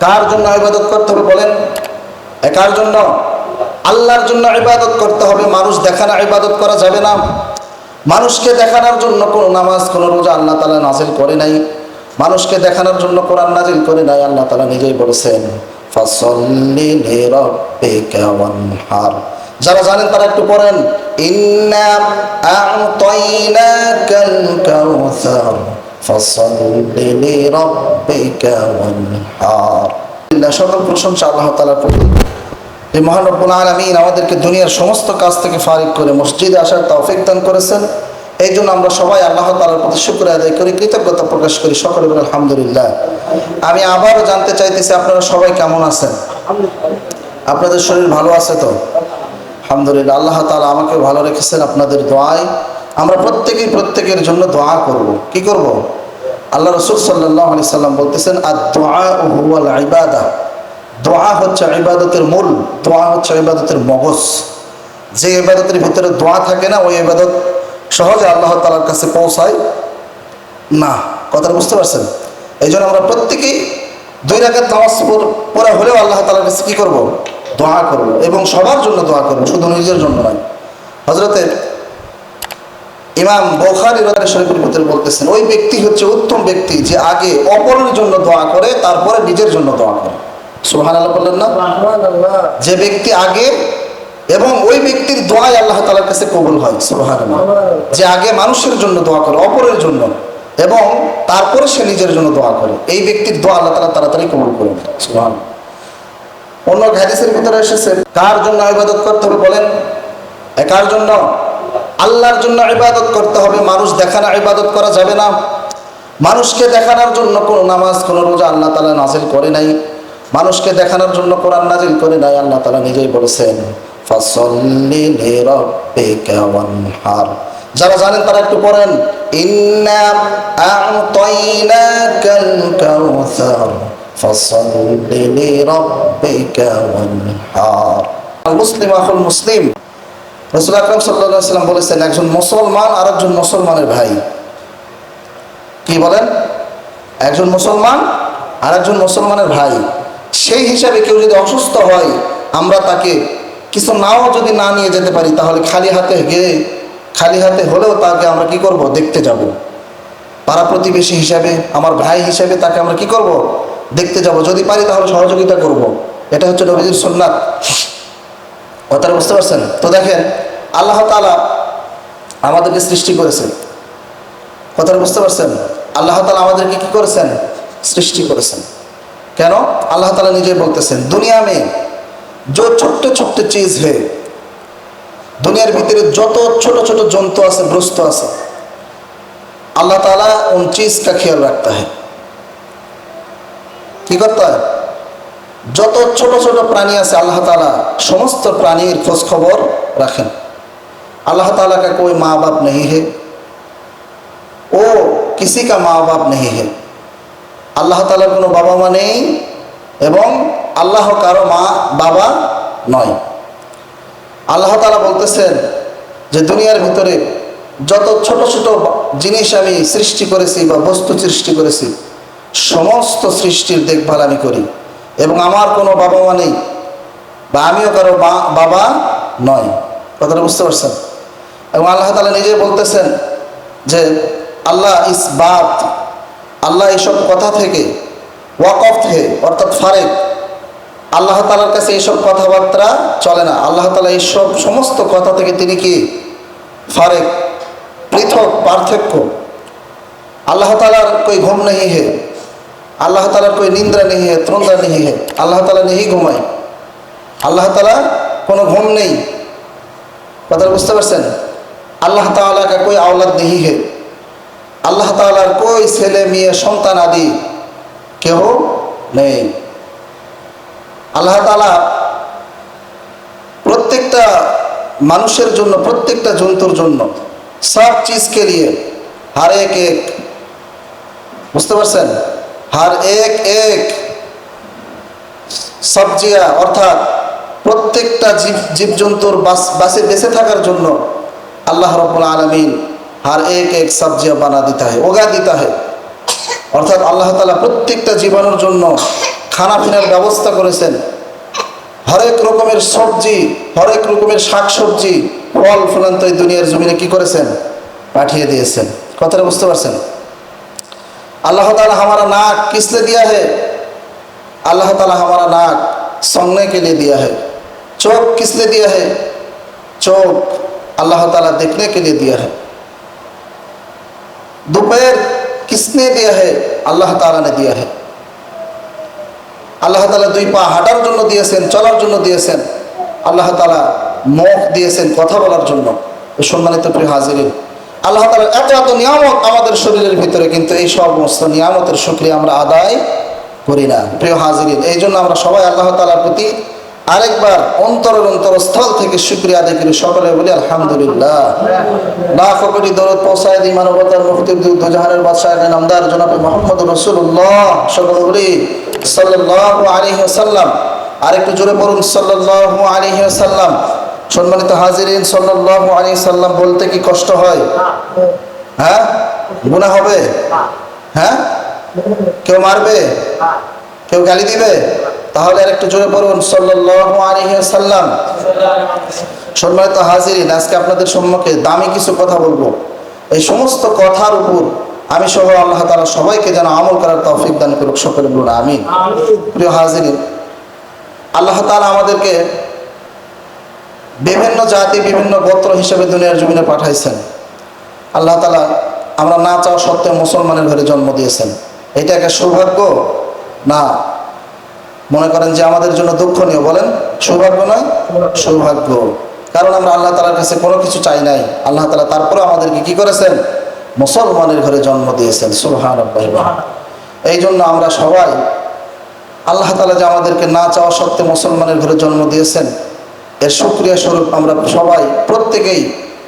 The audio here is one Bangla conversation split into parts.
কার জন্য ইবাদত করতে হবে বলেন? এ কার জন্য? আল্লাহর জন্য ইবাদত করতে হবে। মানুষ দেখানো ইবাদত করা যাবে না। মানুষকে দেখানোর জন্য কোনো নামাজ, কোনো রোজা আল্লাহ তালা নাজিল করে নাই। মানুষকে দেখানোর জন্য কোরআন নাজিল করে নাই, আল্লাহ তালা নিজেই বলেছেন যারা জানেন তারা একটু পড়েন, ইন্না আলমিন, আমাদেরকে দুনিয়ার সমস্ত কাজ থেকে ফারিক করে মসজিদে আসার তৌফিক দান করেছেন। এই জন্য আমরা সবাই আল্লাহ তালার প্রতি শুক্র আদায় করি, কৃতজ্ঞতা প্রকাশ করি, সকলে বলে আলহামদুলিল্লাহ। আমি আবারও জানতে চাইতেছি আপনারা সবাই কেমন আছেন? আপনাদের শরীর ভালো আছে তো? আলহামদুলিল্লাহ, আল্লাহ তালা আমাকে ভালো রেখেছেন আপনাদের দোয়ায়। আমরা প্রত্যেকেই প্রত্যেকের জন্য দোয়া করব। কি করব? আল্লাহ রসুল সাল্লাহ আলি সাল্লাম বলতেছেন আর দোয়া হুয়াল ইবাদা। দোয়া হচ্ছে ইবাদতের মূল, দোয়া হচ্ছে ইবাদতের মগজ। যে ইবাদতের ভিতরে দোয়া থাকে না, ওই ইবাদত সহজে আল্লাহ তালার কাছে পৌঁছায় না। কথাটা বুঝতে পারছেন? এই জন্য আমরা প্রত্যেকেই দুই রাখার নামাজ পড়া হলেও আল্লাহ তালার কাছে কী করব? দোয়া করব এবং সবার জন্য দোয়া করব, শুধু নিজের জন্য নয়। হজরতের ইমাম বোখারি রাজার শরীফের ভিতরে বলতেছেন ওই ব্যক্তি হচ্ছে উত্তম ব্যক্তি যে আগে অপরের জন্য দোয়া করে তারপরে নিজের জন্য দোয়া করে। সুহান আল্লাহ বললেন না? যে ব্যক্তি আগে এবং ওই ব্যক্তির দোয়াই আল্লাহ তালার কাছে কবুল হয় সুহান যে আগে মানুষের জন্য দোয়া করে অপরের জন্য এবং তারপরে সে নিজের জন্য দোয়া করে এই ব্যক্তির দোয়া আল্লাহ তালা তাড়াতাড়ি কবুল করে সুহান অন্য হাদিসের ভিতরে এসেছে কার জন্য ইবাদত করতে হবে বলেন? কার জন্য? আল্লাহর জন্য ইবাদত করতে হবে, মানুষ দেখানো ইবাদত করা যাবে না। মানুষকে দেখানোর জন্য কোনো নামাজ, কোনো রোজা আল্লাহ তালা নাজিল করে নাই। মানুষকে দেখানোর জন্য কোরআন নাজিল করে নাই, আল্লাহ তালা নিজেই বলেছেন যারা জানেন তারা একটু পড়েন মুসলিম আখুল মুসলিম রসুল আকরম সাল্লাম বলেছেন, একজন মুসলমান আর একজন মুসলমানের ভাই। কি বলেন? একজন মুসলমান আর একজন মুসলমানের ভাই। সেই হিসাবে কেউ যদি অসুস্থ হয়, আমরা তাকে কিছু নাও যদি না নিয়ে যেতে পারি, তাহলে খালি হাতে গিয়ে, খালি হাতে হলেও তাকে আমরা কি করব? দেখতে যাব। পাড়া প্রতিবেশী হিসাবে, আমার ভাই হিসাবে তাকে আমরা কি করব? দেখতে যাব। যদি পারি তাহলে সহযোগিতা করব। এটা হচ্ছে নবীজির সুন্নাত। তারা বুঝতে পারছেন? তো দেখেন, আল্লাহ তালা আমাদেরকে সৃষ্টি করেছেন। কথাটা বুঝতে পারছেন? আল্লাহ তালা আমাদেরকে কি করেছেন? সৃষ্টি করেছেন। কেন? আল্লাহ তালা নিজেই বলতেছেন, দুনিয়া মেয়ে যে ছোট্ট ছোট্ট চিজ হে, দুনিয়ার ভিতরে যত ছোট ছোট জন্তু আছে ব্রস্ত আছে, আল্লাহ তালা উন চিজটা খেয়াল রাখতে হয়। কি করতে হয়? যত ছোট ছোট প্রাণী আছে, আল্লাহ তালা সমস্ত প্রাণীর খোঁজ খবর রাখেন। আল্লাহ তালা কা কই, মা বাপ নেই হে। ও কিসি কা মা বাপ নেই হে। আল্লাহ তালার কোনো বাবা মা নেই এবং আল্লাহ কারও মা বাবা নয়। আল্লাহ তালা বলতেছেন যে, দুনিয়ার ভিতরে যত ছোট ছোট জিনিস আমি সৃষ্টি করেছি বা বস্তু সৃষ্টি করেছি, সমস্ত সৃষ্টির দেখভাল আমি করি। এবং আমার কোনো বাবা মা নেই বা আমিও কারও বাবা নয় কথাটা বুঝতে পারছেন? এবং আল্লাহ তালা নিজে বলতেছেন যে, আল্লাহ ইস বাত, আল্লাহ এইসব কথা থেকে ওয়াকফ থেকে অর্থাৎ ফারেক। আল্লাহ তালার কাছে এইসব কথাবার্তা চলে না। আল্লাহ তালা এইসব সমস্ত কথা থেকে তিনি কি? ফারেক, পৃথক, পার্থক্য। আল্লাহ তালার কই ঘুম নেই হে? আল্লাহ তালার কই, নিন্দ্রা নেই হে ত্রন্দা নেই হে আল্লাহ তালা নেই ঘুমায়। আল্লাহ তালা কোনো ঘুম নেই। কথা বুঝতে পারছেন? আল্লাহ তালা কা কই আওলাদ নেই হে? আল্লাহ তালার কই ছেলে, মেয়ে, সন্তান আদি কেহ নেই? আল্লাহ তালা প্রত্যেকটা মানুষের জন্য, প্রত্যেকটা জন্তুর জন্য সব চিজকে নিয়ে হারে এক। বুঝতে পারছেন? আর এক এক সবজিয়া অর্থাৎ প্রত্যেকটা জীব জীবজন্তুর বাস বাসে বেঁচে থাকার জন্য আল্লাহ রবুল আলমিন হার এক এক সবজিয়া বানা দিতে হয় ওগা দিতে হয় অর্থাৎ আল্লাহ তালা প্রত্যেকটা জীবাণুর জন্য খানা পিনার ব্যবস্থা করেছেন হরেক রকমের সবজি হরেক রকমের শাক সবজি ফল ফুলান্ত এই দুনিয়ার জমিনে কি করেছেন? পাঠিয়ে দিয়েছেন। কথাটা বুঝতে পারছেন? अल्लाह ताला हमारा नाक किस लिए दिया है अल्लाह ताला हमारा नाक सुनने के लिए दिया है चौक किस लिए दिया है चौक अल्लाह ताला देखने के लिए दिया है दोपहर किसने दिया है আল্লাহ তাআলা ने दिया है আল্লাহ তাআলা দুই পা হাঁটার জন্য দিয়েছেন চলার জন্য দিয়েছেন আল্লাহ তাআলা মুখ দিয়েছেন কথা বলার জন্য তো সম্মানিত প্রিয় হাজিরিন আল্লাহ তাআলার এত এত নিয়ামত আমাদের শরীরের ভিতরে, কিন্তু এই সমস্ত নিয়ামতের শুক্রিয়া আমরা আদায় করি না। প্রিয় হাজিরিন, এই জন্য আমরা সবাই আল্লাহ তাআলার প্রতি আরেকবার অন্তরের অন্তরস্থল থেকে শুক্রিয়া আদায় করি। সকলে বলি, আলহামদুলিল্লাহ। লাখ কোটি দরদ পৌঁছায় দিই, মানবতার মুক্তির দুগ্ধ জাহানের বাদশাহ নামদার জনাবে মোহাম্মদ রসুল্লাহ সকলে বলি, সাল্লাল্লাহু আলাইহি ওয়াসাল্লাম। আরেকটু জোরে পড়ুন সাল্লাল্লাহু আলাইহি ওয়াসাল্লাম। সম্মানিত হাজিরিন সাল্লাল্লাহু আলাইহি সাল্লাম বলতে কি কষ্ট হয়? হ্যাঁ? গুনাহ হবে? হ্যাঁ? কেউ মারবে? কেউ গালি দিবে? তাহলে আর একটু জোরে পড়ুন সাল্লাল্লাহু আলাইহি ওয়াসাল্লাম সম্মানিত হাজিরিন আজকে আপনাদের সম্মুখে দামি কিছু কথা বলব। এই সমস্ত কথার উপর আমি সহ আল্লাহ তাআলা সবাইকে যেন আমল করার তৌফিক দান করুক সকলে বলুন আমিন। প্রিয় হাজিরিন আল্লাহ তাআলা আমাদেরকে বিভিন্ন জাতি, বিভিন্ন গোত্র হিসেবে দুনিয়ার জমিনে পাঠাইছেন। আল্লাহ তালা আমরা না চাওয়া সত্ত্বেও মুসলমানের ঘরে জন্ম দিয়েছেন। এটা একটা সৌভাগ্য? না। মনে করেন যে আমাদের জন্য দুঃখনীয়, বলেন? সৌভাগ্য নয়, সৌভাগ্য। কারণ আমরা আল্লাহ তালার কাছে কোনো কিছু চাই নাই। আল্লাহ তালা তারপরে আমাদেরকে কি করেছেন? মুসলমানের ঘরে জন্ম দিয়েছেন। সুবহান এই জন্য আমরা সবাই আল্লাহ তালা যে আমাদেরকে না চাওয়া সত্ত্বে মুসলমানের ঘরে জন্ম দিয়েছেন এর সুক্রিয়া স্বরূপ আমরা সবাই প্রত্যেকেই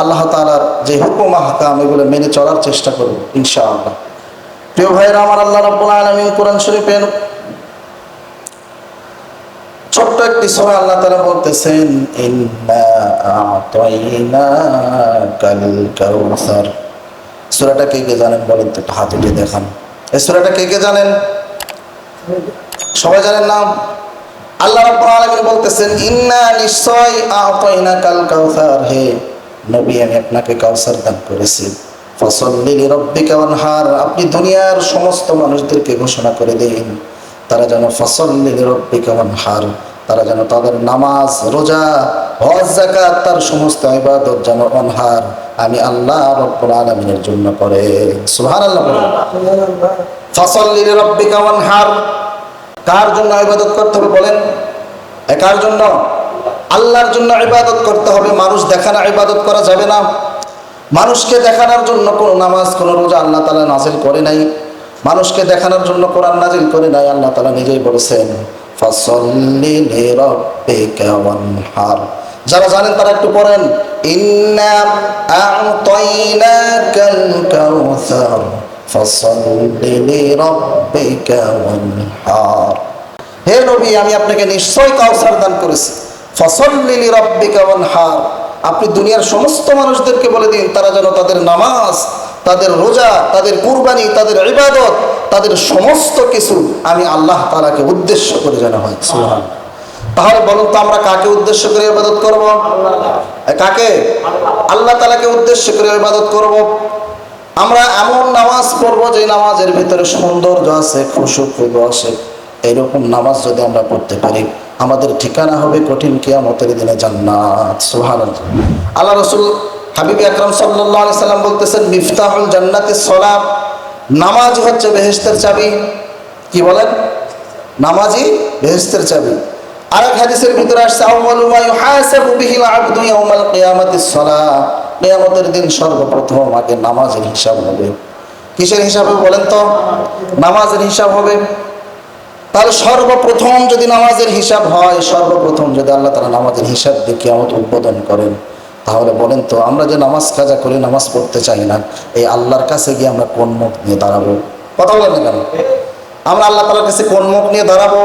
আল্লাহ তালার যে হুকুম হাকাম এগুলো মেনে চলার চেষ্টা করব, ইনশাআল্লাহ। প্রিয় ভাইরা আমার আল্লাহ রব্বুল আলামিন কোরআন শরীফের ছোট্ট একটি সময় আল্লাহ তারা বলতেছেন সূরাটা কে কে জানেন বলেন তো হাত উঠে দেখান। এই সূরাটা কে কে জানেন? সবাই জানেন না আল্লাহ রাব্বুল আলামিন বলতেছেন ইন্না নিশ্চয় আতাইনাকাল কাউসার। হে নবী আমি আপনাকে কাউসার দান করেছি। ফসল্লি লিরাব্বিকা ওয়ানহার আপনি দুনিয়ার সমস্ত মানুষদেরকে ঘোষণা করে দিন। তারা যেন ফসল্লি লিরাব্বিকা ওয়ানহার তারা যেন তাদের নামাজ রোজা হজ যাকাত তার সমস্ত ইবাদত যেন অনহার। আমি আল্লাহ রব্বুল আলামিনের জন্য করে। সুবহানাল্লাহ বলেন। ফসল্লি লিরাব্বিকা ওয়ানহার কার জন্য ইবাদত করতে হবে বলেন? এ কার জন্য? আল্লাহর জন্য ইবাদত করতে হবে। মানুষ দেখানো ইবাদত করা যাবে না। মানুষকে দেখানোর জন্য কোনো নামাজ, কোনো রোজা আল্লাহ তালা নাজিল করে নাই। মানুষকে দেখানোর জন্য কোরআন নাজিল করে নাই, আল্লাহ তালা নিজেই বলেছেন যারা জানেন তারা একটু পড়েন, ইন্না হে নবী আমি আপনাকে নিশ্চয় কাউসার দান করেছি। ফসল্লি লিরাব্বিকা ওয়ানহার আপনি দুনিয়ার সমস্ত মানুষদেরকে বলে দিন তারা যেন তাদের নামাজ তাদের রোজা তাদের কুরবানি তাদের ইবাদত তাদের সমস্ত কিছু আমি আল্লাহ তালাকে উদ্দেশ্য করে যেন হয়। তাহলে বলুন তো আমরা কাকে উদ্দেশ্য করে ইবাদত করব? কাকে? আল্লাহ তালাকে উদ্দেশ্য করে ইবাদত করব? আমরা এমন নামাজ পড়ব যে নামাজের ভিতরে সৌন্দর্য আছে, খুশু খুব আছে। এইরকম নামাজ যদি আমরা পড়তে পারি, আমাদের ঠিকানা হবে কঠিন কিয়ামতের দিনে জান্নাত। সুবহানাল্লাহ। আল্লাহ রসুল হাবিব আকরাম আলাইহি সাল্লাম বলতেছেন, মিফতাহুল জান্নাতিস সালাম নামাজ হচ্ছে বেহেস্তের চাবি। কি বলেন? নামাজই বেহেস্তের চাবি। আরেক হাদিসের ভিতরে আসছে আউয়ালু মা ইউহাসাবু বিহিল আবদু ইয়াউমাল কিয়ামাতিস সালাহ কিয়ামতের দিন সর্বপ্রথম আমাকে নামাজের হিসাব হবে। কিসের হিসাব বলেন তো? নামাজের হিসাব হবে। তাহলে সর্বপ্রথম যদি নামাজের হিসাব হয়, সর্বপ্রথম যদি আল্লাহ তারা নামাজের হিসাব দেখে আমাদের উদ্বোধন করেন, তাহলে বলেন তো, আমরা যে নামাজ কাজা করি, নামাজ পড়তে চাই না, এই আল্লাহর কাছে গিয়ে আমরা কোন মুখ নিয়ে দাঁড়াবো? কথা বলেন না কেন? আমরা আল্লাহ তালার কাছে কোন মুখ নিয়ে দাঁড়াবো?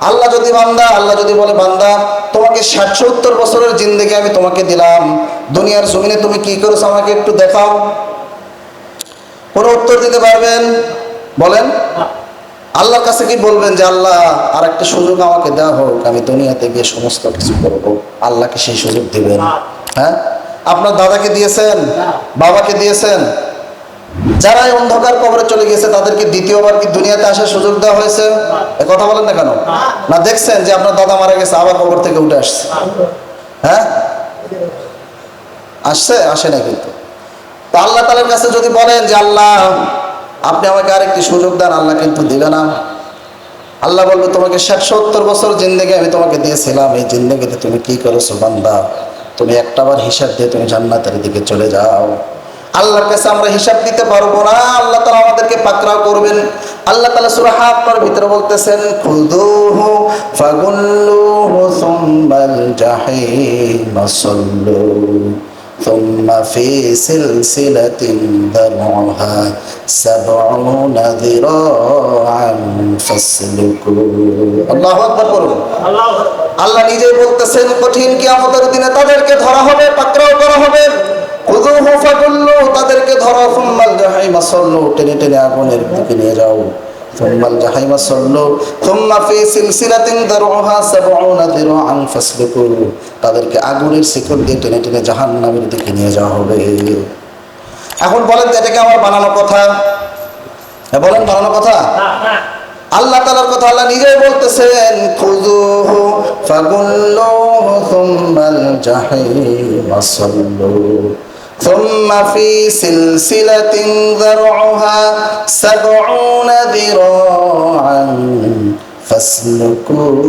আল্লাহ যদি বান্দা, আল্লাহ যদি বলে, বান্দা, তোমাকে ষাট সত্তর বছরের জিন্দেগি আমি তোমাকে দিলাম। দুনিয়ার জমিনে তুমি কি করেছ আমাকে একটু দেখাও। কোনো উত্তর দিতে পারবেন? বলেন। আল্লাহর কাছে কি বলবেন যে, আল্লাহ আর একটা সুযোগ আমাকে দেওয়া হোক, আমি দুনিয়াতে গিয়ে সমস্ত কিছু করব। আল্লাহকে সেই সুযোগ দিবেন। হ্যাঁ? আপনার দাদাকে দিয়েছেন? বাবাকে দিয়েছেন? যারা অন্ধকার কবরে চলে গেছে, তাদেরকে দ্বিতীয়বার কি দুনিয়াতে আসার সুযোগ দেওয়া হয়েছে? কথা বলেন না কেন? না, দেখছেন যে আপনার দাদা মারা গেছে, আবার কবর থেকে উঠে আসছে। হ্যাঁ? আসছে? আসে না কিন্তু। তো আল্লাহ তালার কাছে যদি বলেন যে, আল্লাহ, আপনি আমাকে আরেকটি সুযোগ দেন, আল্লাহ কিন্তু দিবে না। আল্লাহ বলবে, তোমাকে ষাট সত্তর বছর জিন্দগি আমি তোমাকে দিয়েছিলাম। এই জিন্দেগিতে তুমি কি করেছ, বান্দা? তুমি একটাবার হিসাব দিয়ে তুমি জান্নাতের দিকে চলে যাও। আল্লাহর কাছে আমরা হিসাব দিতে পারবো না আল্লাহ তালা আমাদেরকে পাকড়াও করবেন আল্লাহ তালা সুরা হাফার ভিতরে বলতেছেন খুদুহু ফাগুল্লুহু সুম্মাল জাহিম সাল্লু ثم في سلسلة ذرعها سبعون ذراعا فاسلكوه الله أكبر করুন আল্লাহ নিজেই বলতেছেন কঠিন কিয়ামতের দিনে তাদেরকে ধরা হবে পাকড়াও করা হবে খুযুহু ফাকুল্লু তাদেরকে ধরো ফুম্মাল জাহাইমা সল্লু টেনে টেনে আগুনের দিকে নিয়ে যাও। ফুম্মাল জাহাইমা সল্লু থুম্মা ফি সিলসিলাতিন দারউহা সাবউনা দিরাআন ফাসলুকু তাদেরকে আগুনের শিকল দিয়ে টেনে টেনে জাহান্নামের দিকে নিয়ে যাওয়া হবে। এখন বলেন তো এটাকে আমার বানানো কথা? হ্যাঁ, বলেন বানানো কথা? আল্লাহ তালার কথা আল্লাহ নিজেই বলতেছেন খুযুহু ফাগুল্লুহু থুম্মাল জাহিমা সাল্লু। ثم في سلسلة ذرعها سبعون ذراعا فاسلكوه